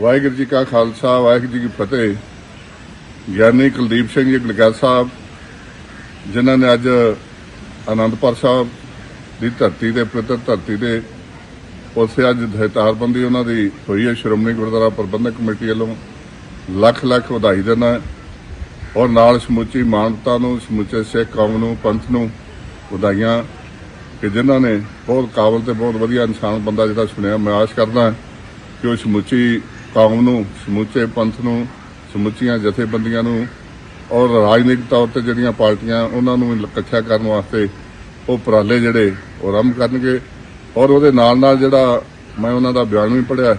ਵਾਹਿਗੁਰੂ ਜੀ ਕਾ ਖਾਲਸਾ, ਵਾਹਿਗੁਰੂ ਜੀ ਕੀ ਫਤਿਹ। ਗਿਆਨੀ ਕੁਲਦੀਪ ਸਿੰਘ ਜੀ ਗਲਗਾ ਸਾਹਿਬ, ਜਿਨ੍ਹਾਂ ਨੇ ਅੱਜ ਆਨੰਦਪੁਰ ਸਾਹਿਬ ਦੀ ਧਰਤੀ ਤੇ, ਪਵਿੱਤਰ ਧਰਤੀ ਤੇ ਉਸੇ ਅੱਜ ਦਹਿਤਾਰਬੰਦੀ ਉਹਨਾਂ ਦੀ ਹੋਈ ਹੈ। ਸ਼੍ਰੋਮਣੀ ਗੁਰਦੁਆਰਾ ਪ੍ਰਬੰਧਕ ਕਮੇਟੀ ਵੱਲੋਂ ਲੱਖ ਲੱਖ ਵਧਾਈ ਦਿੰਦਾ ਔਰ ਨਾਲ ਸਮੁੱਚੀ ਮਾਨਵਤਾ ਨੂੰ, ਸਮੁੱਚੇ ਸਿੱਖ ਕੌਮ ਨੂੰ, ਪੰਥ ਨੂੰ ਵਧਾਈਆਂ ਕਿ ਜਿਨ੍ਹਾਂ ਨੇ ਬਹੁਤ ਕਾਬਲ ਤੇ ਬਹੁਤ ਵਧੀਆ ਇਨਸਾਨ ਬੰਦਾ ਜਿਹੜਾ ਸੁਣਿਆ। ਮੈਂ ਆਸ ਕਰਦਾ ਕਿ ਉਹ ਸਮੁੱਚੀ ਕੌਮ ਨੂੰ, ਸਮੁੱਚੇ ਪੰਥ ਨੂੰ, ਸਮੁੱਚੀਆਂ ਜਥੇਬੰਦੀਆਂ ਨੂੰ ਔਰ ਰਾਜਨੀਤਿਕ ਤੌਰ ਤੇ ਜਿਹੜੀਆਂ ਪਾਰਟੀਆਂ ਉਹਨਾਂ ਨੂੰ ਇਕੱਠਿਆ ਕਰਨ ਵਾਸਤੇ ਉਹ ਉਪਰਾਲੇ ਜਿਹੜੇ ਉਹ ਆਰੰਭ ਕਰਨਗੇ। ਔਰ ਉਹਦੇ ਨਾਲ ਨਾਲ ਜਿਹੜਾ ਮੈਂ ਉਹਨਾਂ ਦਾ ਬਿਆਨ ਵੀ ਪੜਿਆ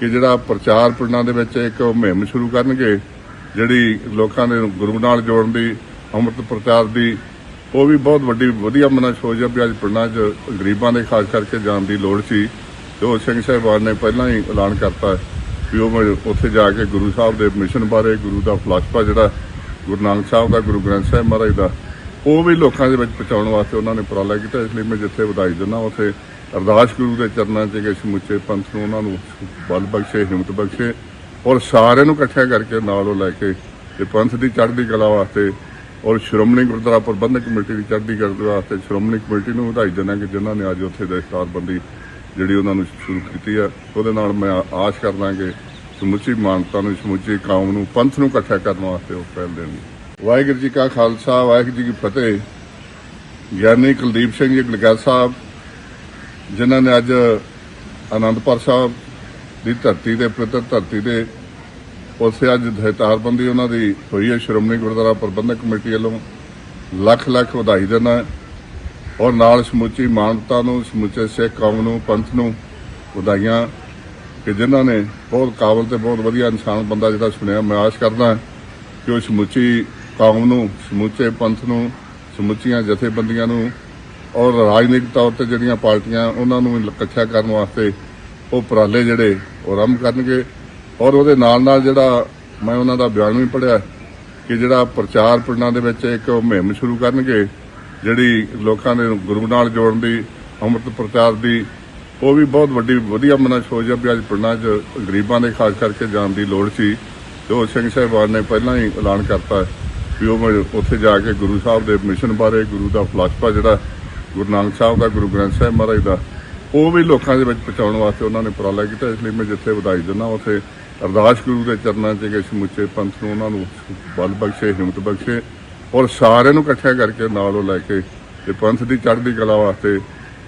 ਕਿ ਜਿਹੜਾ ਪ੍ਰਚਾਰ ਪਿੰਡਾਂ ਦੇ ਵਿੱਚ ਇੱਕ ਮੁਹਿੰਮ ਸ਼ੁਰੂ ਕਰਨਗੇ, ਜਿਹੜੀ ਲੋਕਾਂ ਦੇ ਗੁਰੂ ਨਾਲ ਜੋੜਨ ਦੀ, ਅੰਮ੍ਰਿਤ ਪ੍ਰਚਾਰ ਦੀ, ਉਹ ਵੀ ਬਹੁਤ ਵੱਡੀ, ਵਧੀਆ ਮਨਾ ਸੋਚ ਵੀ ਅੱਜ ਪਿੰਡਾਂ 'ਚ ਗਰੀਬਾਂ ਦੇ ਖਾਸ ਕਰਕੇ ਜਾਣ ਦੀ ਲੋੜ ਸੀ। ਜੋ ਸਿੰਘ ਸਾਹਿਬਾਨ ਨੇ ਪਹਿਲਾਂ ਹੀ ਐਲਾਨ ਕਰਤਾ ਹੈ। ਵੀ ਉਹ ਮੈਂ ਉੱਥੇ ਜਾ ਕੇ ਗੁਰੂ ਸਾਹਿਬ ਦੇ ਮਿਸ਼ਨ ਬਾਰੇ, ਗੁਰੂ ਦਾ ਫਲਸਫਾ ਜਿਹੜਾ, ਗੁਰੂ ਨਾਨਕ ਸਾਹਿਬ ਦਾ, ਗੁਰੂ ਗ੍ਰੰਥ ਸਾਹਿਬ ਮਹਾਰਾਜ ਦਾ, ਉਹ ਵੀ ਲੋਕਾਂ ਦੇ ਵਿੱਚ ਪਹੁੰਚਾਉਣ ਵਾਸਤੇ ਉਹਨਾਂ ਨੇ ਉਪਰਾਲਾ ਕੀਤਾ। ਇਸ ਲਈ ਮੈਂ ਜਿੱਥੇ ਵਧਾਈ ਦਿੰਦਾ ਉੱਥੇ ਅਰਦਾਸ ਗੁਰੂ ਦੇ ਚਰਨਾਂ 'ਚ ਕਿ ਸਮੁੱਚੇ ਪੰਥ ਨੂੰ ਉਹਨਾਂ ਨੂੰ ਬਲ ਬਖਸ਼ੇ, ਹਿੰਮਤ ਬਖਸ਼ੇ ਔਰ ਸਾਰਿਆਂ ਨੂੰ ਇਕੱਠਿਆ ਕਰਕੇ ਨਾਲ ਉਹ ਲੈ ਕੇ ਤੇ ਪੰਥ ਦੀ ਚੜ੍ਹਦੀ ਕਲਾ ਵਾਸਤੇ ਔਰ ਸ਼੍ਰੋਮਣੀ ਗੁਰਦੁਆਰਾ ਪ੍ਰਬੰਧਕ ਕਮੇਟੀ ਦੀ ਚੜ੍ਹਦੀ ਕਲਾ ਵਾਸਤੇ ਸ਼੍ਰੋਮਣੀ ਕਮੇਟੀ ਨੂੰ ਵਧਾਈ ਦਿੰਦਾ ਕਿ ਜਿਨ੍ਹਾਂ ਨੇ ਅੱਜ ਉੱਥੇ ਦਸਤਾਰਬੰਦੀ ਜਿਹੜੀ ਉਹਨਾਂ ਨੂੰ ਸ਼ੁਰੂ ਕੀਤੀ ਆ, ਉਹਦੇ ਨਾਲ ਮੈਂ ਆਸ ਕਰਦਾ ਕਿ ਸਮੁੱਚੀ ਮਾਨਵਤਾ ਨੂੰ, ਸਮੁੱਚੀ ਕੌਮ ਨੂੰ, ਪੰਥ ਨੂੰ ਇਕੱਠਾ ਕਰਨ ਵਾਸਤੇ ਉਹ ਪਹਿਲ ਦੇਣਗੇ ਵਾਹਿਗੁਰੂ ਜੀ ਕਾ ਖਾਲਸਾ, ਵਾਹਿਗੁਰੂ ਜੀ ਕੀ ਫਤਿਹ। ਗਿਆਨੀ ਕੁਲਦੀਪ ਸਿੰਘ ਜੀ ਗਲਗਾ ਸਾਹਿਬ, ਜਿਨ੍ਹਾਂ ਨੇ ਅੱਜ ਆਨੰਦਪੁਰ ਸਾਹਿਬ ਦੀ ਧਰਤੀ ਤੇ, ਪਵਿੱਤਰ ਧਰਤੀ ਤੇ ਉਸੇ ਅੱਜ ਦਹਿਤਾਰਬੰਦੀ ਉਹਨਾਂ ਦੀ ਹੋਈ ਹੈ। ਸ਼੍ਰੋਮਣੀ ਗੁਰਦੁਆਰਾ ਪ੍ਰਬੰਧਕ ਕਮੇਟੀ ਵੱਲੋਂ ਲੱਖ ਲੱਖ ਵਧਾਈ ਦਿੰਦਾ ਔਰ ਨਾਲ ਸਮੁੱਚੀ ਮਾਨਵਤਾ ਨੂੰ, ਸਮੁੱਚੇ ਸਿੱਖ ਕੌਮ ਨੂੰ, ਪੰਥ ਨੂੰ ਵਧਾਈਆਂ ਕਿ ਜਿਨ੍ਹਾਂ ਨੇ ਬਹੁਤ ਕਾਬਲ ਤੇ ਬਹੁਤ ਵਧੀਆ ਇਨਸਾਨ ਬੰਦਾ ਜਿਹੜਾ ਸੁਣਿਆ। ਮੈਂ ਆਸ ਕਰਦਾ ਕਿ ਉਹ ਸਮੁੱਚੀ ਕੌਮ ਨੂੰ, ਸਮੁੱਚੇ ਪੰਥ ਨੂੰ, ਸਮੁੱਚੀਆਂ ਜਥੇਬੰਦੀਆਂ ਨੂੰ ਔਰ ਰਾਜਨੀਤਿਕ ਤੌਰ ਤੇ ਜਿਹੜੀਆਂ ਪਾਰਟੀਆਂ ਉਹਨਾਂ ਨੂੰ ਇਕੱਠਾ ਕਰਨ ਵਾਸਤੇ ਉਹ ਉਪਰਾਲੇ ਜਿਹੜੇ ਉਹ ਆਰੰਭ ਕਰਨਗੇ। ਔਰ ਉਹਦੇ ਨਾਲ ਨਾਲ ਜਿਹੜਾ ਮੈਂ ਉਹਨਾਂ ਦਾ ਬਿਆਨ ਵੀ ਪੜਿਆ ਕਿ ਜਿਹੜਾ ਪ੍ਰਚਾਰ ਪਿੰਡਾਂ ਦੇ ਵਿੱਚ ਇੱਕ ਮੁਹਿੰਮ ਸ਼ੁਰੂ ਕਰਨਗੇ ਜਿਹੜੀ ਲੋਕਾਂ ਦੇ ਗੁਰੂ ਨਾਲ ਜੋੜਨ ਦੀ, ਅੰਮ੍ਰਿਤ ਪ੍ਰਚਾਰ ਦੀ, ਉਹ ਵੀ ਬਹੁਤ ਵੱਡੀ, ਵਧੀਆ ਮਨਾ ਸੋਚ ਹੈ ਵੀ ਅੱਜ ਪਿੰਡਾਂ 'ਚ ਗਰੀਬਾਂ ਦੇ ਖਾਸ ਕਰਕੇ ਜਾਣ ਦੀ ਲੋੜ ਸੀ। ਤੇ ਉਹ ਸਿੰਘ ਸਾਹਿਬਾਨ ਨੇ ਪਹਿਲਾਂ ਹੀ ਐਲਾਨ ਕਰਤਾ ਵੀ ਉਹ ਮੈਂ ਉੱਥੇ ਜਾ ਕੇ ਗੁਰੂ ਸਾਹਿਬ ਦੇ ਮਿਸ਼ਨ ਬਾਰੇ, ਗੁਰੂ ਦਾ ਫਲਸਫਾ ਜਿਹੜਾ, ਗੁਰੂ ਨਾਨਕ ਸਾਹਿਬ ਦਾ, ਗੁਰੂ ਗ੍ਰੰਥ ਸਾਹਿਬ ਮਹਾਰਾਜ ਦਾ, ਉਹ ਵੀ ਲੋਕਾਂ ਦੇ ਵਿੱਚ ਪਹੁੰਚਾਉਣ ਵਾਸਤੇ ਉਹਨਾਂ ਨੇ ਉਪਰਾਲਾ ਕੀਤਾ। ਇਸ ਲਈ ਮੈਂ ਜਿੱਥੇ ਵਧਾਈ ਦਿੰਦਾ, ਉੱਥੇ ਅਰਦਾਸ ਗੁਰੂ ਦੇ ਚਰਨਾਂ 'ਚ, ਕਿ ਸਮੁੱਚੇ ਪੰਥ ਨੂੰ ਉਹਨਾਂ ਨੂੰ ਬਲ ਬਖਸ਼ੇ, ਹਿੰਮਤ ਬਖਸ਼ੇ। ਔਰ ਸਾਰਿਆਂ ਨੂੰ ਇਕੱਠਿਆ ਕਰਕੇ ਨਾਲ ਉਹ ਲੈ ਕੇ ਤੇ ਪੰਥ ਦੀ ਚੜ੍ਹਦੀ ਕਲਾ ਵਾਸਤੇ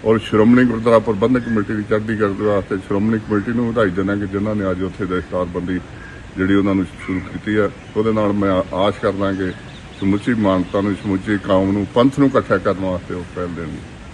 ਔਰ ਸ਼੍ਰੋਮਣੀ ਗੁਰਦੁਆਰਾ ਪ੍ਰਬੰਧਕ ਕਮੇਟੀ ਦੀ ਚੜ੍ਹਦੀ ਕਲਾ ਵਾਸਤੇ ਸ਼੍ਰੋਮਣੀ ਕਮੇਟੀ ਨੂੰ ਵਧਾਈ ਦਿੰਦਾ ਕਿ ਜਿਨ੍ਹਾਂ ਨੇ ਅੱਜ ਉੱਥੇ ਦਸਤਾਰਬੰਦੀ ਜਿਹੜੀ ਉਹਨਾਂ ਨੂੰ ਸ਼ੁਰੂ ਕੀਤੀ ਆ ਉਹਦੇ ਨਾਲ ਮੈਂ ਆਸ ਕਰਦਾ ਕਿ ਸਮੁੱਚੀ ਮਾਨਤਾ ਨੂੰ, ਸਮੁੱਚੀ ਕੌਮ ਨੂੰ ਪੰਥ ਨੂੰ ਇਕੱਠਾ ਕਰਨ ਵਾਸਤੇ ਉਹ ਪਹਿਲ ਦੇਣਗੇ।